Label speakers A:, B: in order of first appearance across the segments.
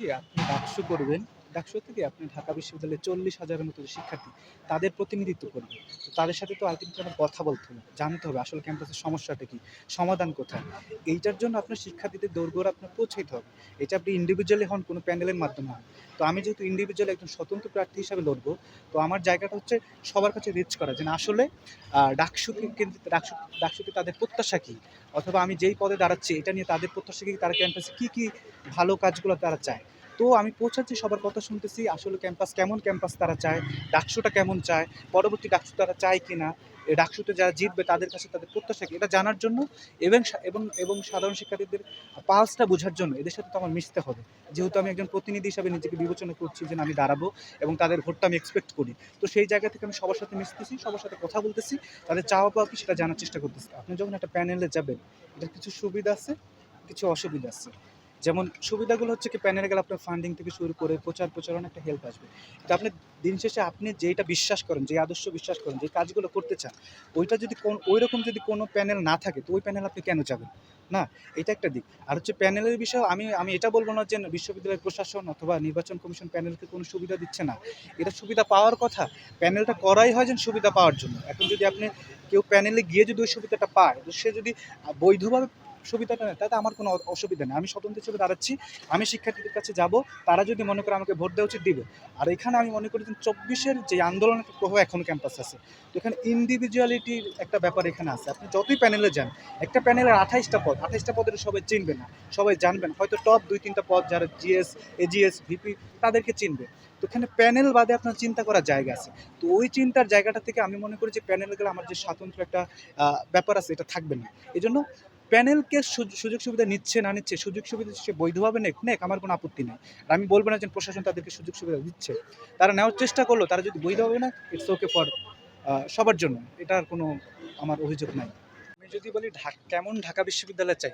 A: কি আপনি বাক্স করবেন? ডাকসু আপনি ঢাকা বিশ্ববিদ্যালয়ে চল্লিশ হাজারের মতো শিক্ষার্থী, তাদের প্রতিনিধিত্ব করবে। তো তাদের সাথে তো আলটিমেটলি কথা বলতে হবে, জানতে হবে আসলে ক্যাম্পাসের সমস্যাটা কি, সমাধান কোথায়। এইটার জন্য আপনার শিক্ষার্থীদের দৌড়গোড় আপনার পৌঁছাইতে হবে। এটা আপনি ইন্ডিভিজুয়ালি হন, কোনো প্যানেলের মাধ্যমে হন। তো আমি যেহেতু ইন্ডিভিজুয়ালি একজন স্বতন্ত্র প্রার্থী হিসাবে লড়ব, তো আমার জায়গাটা হচ্ছে সবার কাছে রিচ করা, যে না, আসলে ডাকসুকে ডাকসু, ডাকসুকে তাদের প্রত্যাশা কী? অথবা আমি যেই পদে দাঁড়াচ্ছি, এটা নিয়ে তাদের প্রত্যাশা কি, তারা ক্যাম্পাসে কী কী ভালো কাজগুলো তারা চায়? তো আমি পৌঁছাচ্ছি, সবার কথা শুনতেছি, আসলে ক্যাম্পাস কেমন ক্যাম্পাস তারা চায়, ডাকসুটা কেমন চায়, পরবর্তী ডাকসু তারা চায় কি না ডাকসুতে যারা জিতবে তাদের কাছে তাদের প্রত্যাশা কি, এটা জানার জন্য এবং এবং এবং সাধারণ শিক্ষার্থীদের পালসটা বোঝার জন্য এদের সাথে তো আমার মিশতে হবে। যেহেতু আমি একজন প্রতিনিধি হিসাবে নিজেকে বিবেচনা করছি যে আমি দাঁড়াবো এবং তাদের ভোটটা আমি এক্সপেক্ট করি। তো সেই জায়গা থেকে আমি সবার সাথে মিশতেছি, সবার সাথে কথা বলতেছি, তাদের চাওয়া পাওয়া কি সেটা জানার চেষ্টা করতেছি। আপনি যখন একটা প্যানেলে যাবেন, এটার কিছু সুবিধা আছে, কিছু অসুবিধা আছে। যেমন সুবিধাগুলো হচ্ছে কি, প্যানেলে গেলে আপনার ফান্ডিং থেকে শুরু করে প্রচার প্রচারণা একটা হেল্প আসবে। তো আপনি দিন শেষে আপনি যেটা বিশ্বাস করেন যে আদর্শ বিশ্বাস করেন যে কাজগুলো করতে চান, ওইটা যদি কোন ওই রকম যদি কোনো প্যানেল না থাকে, তো ওই প্যানেল আপনি কেন যাবেন? না, এটা একটা দিক। আর হচ্ছে প্যানেলের বিষয়ে আমি আমি এটা বলব না যে বিশ্ববিদ্যালয়ের প্রশাসন অথবা নির্বাচন কমিশন প্যানেলকে কোনো সুবিধা দিচ্ছে না। এটা সুবিধা পাওয়ার কথা, প্যানেলটা করাই হয় যেন সুবিধা পাওয়ার জন্য। এখন যদি আপনি কেউ প্যানেলে গিয়ে যদি ওই সুবিধাটা পায়, সে যদি বৈধভাবে সুবিধাটা নেয়, তাতে আমার কোনো অসুবিধা নেই। আমি স্বতন্ত্র হিসেবে দাঁড়াচ্ছি, আমি শিক্ষার্থীদের কাছে যাব, তারা যদি মনে করে আমাকে ভোট দেওয়া উচিত দিবে। আর এখানে আমি মনে করি যে চব্বিশের যে আন্দোলনের প্রভাব এখন ক্যাম্পাস আছে। তো এখানে ইন্ডিভিজুয়ালিটির একটা ব্যাপার এখানে আছে। আপনি যতই প্যানেলে যান, একটা প্যানেলের আঠাইশটা পদ, আঠাইশটা পদের সবাই চিনবে না। সবাই জানবেন হয়তো টপ দুই, তিনটা পদ যারা জিএস এজিএস ভিপি তাদেরকে চিনবে। তো এখানে প্যানেল বাদে আপনার চিন্তা করার জায়গা আছে। তো ওই চিন্তার জায়গাটা থেকে আমি মনে করি যে প্যানেলে গেলে আমার যে স্বাতন্ত্র একটা ব্যাপার আছে, এটা থাকবে না। এই জন্য প্যানেলকে সুয- সুযোগ সুবিধা নিচ্ছে, না নিচ্ছে, সুযোগ সুবিধা সে বৈধভাবে নেক নেক, আমার কোনো আপত্তি নেই। আর আমি বলব না যে প্রশাসন তাদেরকে সুযোগ সুবিধা দিচ্ছে। তারা নেওয়ার চেষ্টা করল, তারা যদি বৈধভাবে না ইটস ওকে ফর সবার জন্য। এটার কোনো আমার অভিযোগ নাই। যদি বলি ঢাকা, কেমন ঢাকা বিশ্ববিদ্যালয় চাই?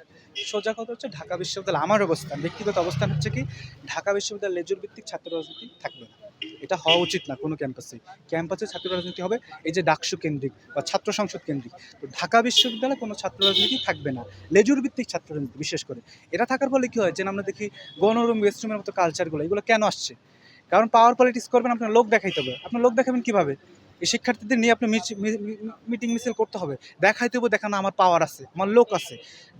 A: সোজা কথা হচ্ছে ঢাকা বিশ্ববিদ্যালয় আমার অবস্থান। ব্যক্তিগত অবস্থান হচ্ছে কি, ঢাকা বিশ্ববিদ্যালয় লেজুর ভিত্তিক ছাত্র রাজনীতি থাকবে না। এটা হওয়া উচিত না কোনো ক্যাম্পাসে ক্যাম্পাসে ছাত্র রাজনীতি হবে, এই যে ডাকসু কেন্দ্রিক বা ছাত্র সংসদ কেন্দ্রিক। তো ঢাকা বিশ্ববিদ্যালয়ে কোনো ছাত্র রাজনীতি থাকবে না। লেজুর ভিত্তিক ছাত্র রাজনীতি, বিশেষ করে। এটা থাকার ফলে কী হয় যে আমরা দেখি গণরুম ওয়েস্টরুমের মতো কালচারগুলো এগুলো কেন আসছে? কারণ পাওয়ার পলিটিক্স করবেন, আপনার লোক দেখাইতে হবে। আপনার লোক দেখাবেন কীভাবে? এই শিক্ষার্থীদের নিয়ে আপনি মিটিং মিছিল করতে হবে। দেখাইতে হবে দেখানো আমার পাওয়ার আছে, আমার লোক আছে,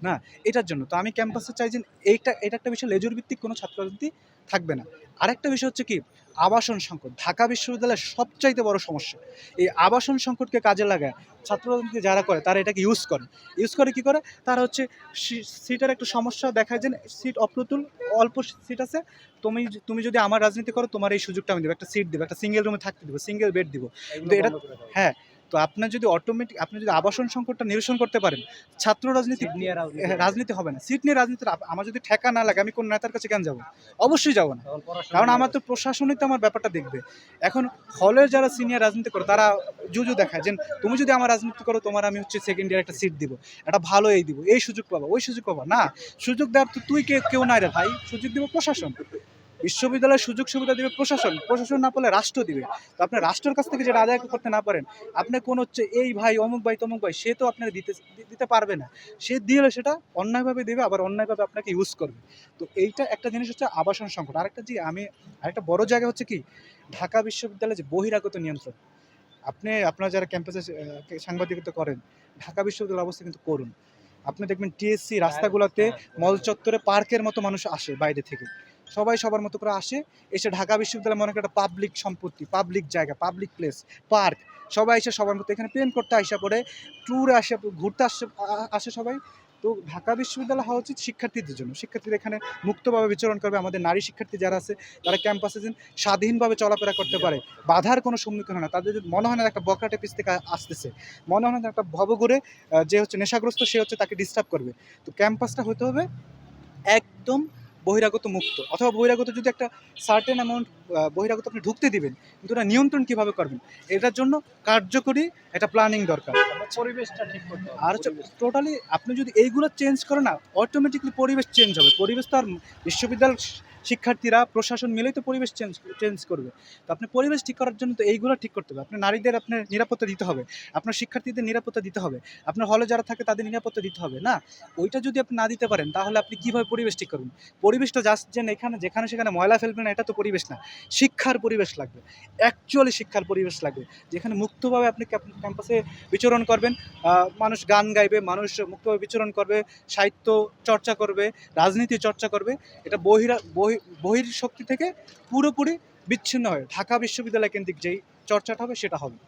A: না? এটার জন্য। তো আমি ক্যাম্পাসে চাই যে এইটা, এটা একটা বিষয় লেজুর ভিত্তিক কোনো ছাত্র রাজনীতি থাকবে না। আরেকটা বিষয় হচ্ছে কি আবাসন সংকট। ঢাকা বিশ্ববিদ্যালয়ের সবচাইতে বড় সমস্যা। এই আবাসন সংকটকে কাজে লাগায় ছাত্র রাজনীতি যারা করে তারা এটাকে ইউজ করে। ইউজ করে কি করে? তারা হচ্ছে সিটের একটা সমস্যা দেখায় যে সিট অপ্রতুল অল্প সিট আছে। তুমি তুমি যদি আমার রাজনীতি করো তোমার এই সুযোগটা আমি দেবো। একটা সিট দেবো একটা সিঙ্গেল রুমে থাকতে দেবো সিঙ্গেল বেড দিব। কিন্তু এটা হ্যাঁ তো আপনার যদি অটোমেটিক আপনি যদি আবাসন সংকটটা নিরসন করতে পারেন ছাত্র রাজনীতি হ্যাঁ, রাজনীতি হবে না। সিট নিয়ে রাজনীতি আমার যদি ঠেকা না লাগে আমি কোন নেতার কাছে কেন যাব? অবশ্যই যাব না। কারণ আমার তো প্রশাসনিক তো আমার ব্যাপারটা দেখবে। এখন হলের যারা সিনিয়র রাজনীতি করে তারা জুজু দেখায় যে তুমি যদি আমার রাজনীতি করো তোমার আমি হচ্ছে সেকেন্ড ইয়ার একটা সিট দিব। একটা ভালো এই দিব। এই সুযোগ পাবা ওই সুযোগ পাবা। না সুযোগ দেওয়ার তো তুই কে কেউ নাই রে ভাই। সুযোগ দিব প্রশাসন। বিশ্ববিদ্যালয়ের সুযোগ সুবিধা দিবে প্রশাসন প্রশাসন না পারলে রাষ্ট্র দিবে। তো আপনি রাষ্ট্রের কাছ থেকে যেটা আদায় করতে না পারেন আপনি কোন হচ্ছে এই ভাই অমুক ভাই তমুক ভাই সে তো আপনার দিতে দিতে পারবে না। সে দিলে সেটা অন্যায়ভাবে দেবে আবার অন্যায়ভাবে আপনাকে ইউজ করবে। তো এইটা একটা জিনিস হচ্ছে আবাসন সংকট। আরেকটা যে আমি আরেকটা বড় জায়গা হচ্ছে কি? ঢাকা বিশ্ববিদ্যালয়ে যে বহিরাগত নিয়ন্ত্রণ। আপনি আপনার যারা ক্যাম্পাসে সাংবাদিকতা করেন ঢাকা বিশ্ববিদ্যালয়ের অবস্থা কিন্তু করুন। আপনি দেখবেন টিএসসি রাস্তাগুলোতে মল চত্বরে পার্কের মতো মানুষ আসে বাইরে থেকে। সবাই সবার মতো করে আসে, এসে ঢাকা বিশ্ববিদ্যালয় মনে একটা পাবলিক সম্পত্তি পাবলিক জায়গা পাবলিক প্লেস পার্ক সবাই এসে সবার মতো এখানে প্রেম করতে আসা পড়ে ট্যুরে আসে, ঘুরতে আসে আসে সবাই। তো ঢাকা বিশ্ববিদ্যালয় হওয়া উচিত শিক্ষার্থীদের জন্য। শিক্ষার্থীরা এখানে মুক্তভাবে বিচরণ করবে। আমাদের নারী শিক্ষার্থী যারা আছে, তারা ক্যাম্পাসে যেন স্বাধীনভাবে চলাফেরা করতে পারে। বাধার কোনো সম্মুখীন হয় না। তাদের মনে হয় না একটা বকরাটে পিস থেকে আসতেছে। মনে হয় না একটা ভবঘুরে যে হচ্ছে নেশাগ্রস্ত, সে হচ্ছে তাকে ডিস্টার্ব করবে। তো ক্যাম্পাসটা হতে হবে একদম বহিরাগত মুক্ত অথবা বহিরাগত যদি একটা সার্টেন অ্যামাউন্ট বহিরাগত আপনি ঢুকতে দিবেন কিন্তু ওটা নিয়ন্ত্রণ কীভাবে করবেন এটার জন্য কার্যকরী একটা প্ল্যানিং দরকার।
B: পরিবেশটা ঠিক করতে
A: আর টোটালি আপনি যদি এইগুলো চেঞ্জ করেন না অটোমেটিকলি পরিবেশ চেঞ্জ হবে। পরিবেশ তো আর বিশ্ববিদ্যালয় শিক্ষার্থীরা, প্রশাসন মিলেই তো পরিবেশ চেঞ্জ চেঞ্জ করবে। তো আপনি পরিবেশ ঠিক করার জন্য তো এইগুলো ঠিক করতে হবে। আপনার নারীদের আপনার নিরাপত্তা দিতে হবে। আপনার শিক্ষার্থীদের নিরাপত্তা দিতে হবে। আপনার হলে যারা থাকে তাদের নিরাপত্তা দিতে হবে, না? ওইটা যদি আপনি না দিতে পারেন, তাহলে আপনি কীভাবে পরিবেশ ঠিক করবেন? পরিবেশটা জাস্ট যে এখানে, যেখানে সেখানে ময়লা ফেলবেন না, এটা তো পরিবেশ না। শিক্ষার পরিবেশ লাগবে। অ্যাকচুয়ালি শিক্ষার পরিবেশ লাগবে। যেখানে মুক্তভাবে আপনি ক্যাম্পাসে বিচরণ করবেন মানুষ গান গাইবে, মানুষ মুক্তভাবে বিচরণ করবে, সাহিত্য চর্চা করবে, রাজনীতি চর্চা করবে, এটা বহিরা বহি বহির শক্তি থেকে পুরোপুরি বিচ্ছিন্ন হয়ে ঢাকা বিশ্ববিদ্যালয় কেন্দ্রিক যেই চর্চাটা হবে সেটা হবে।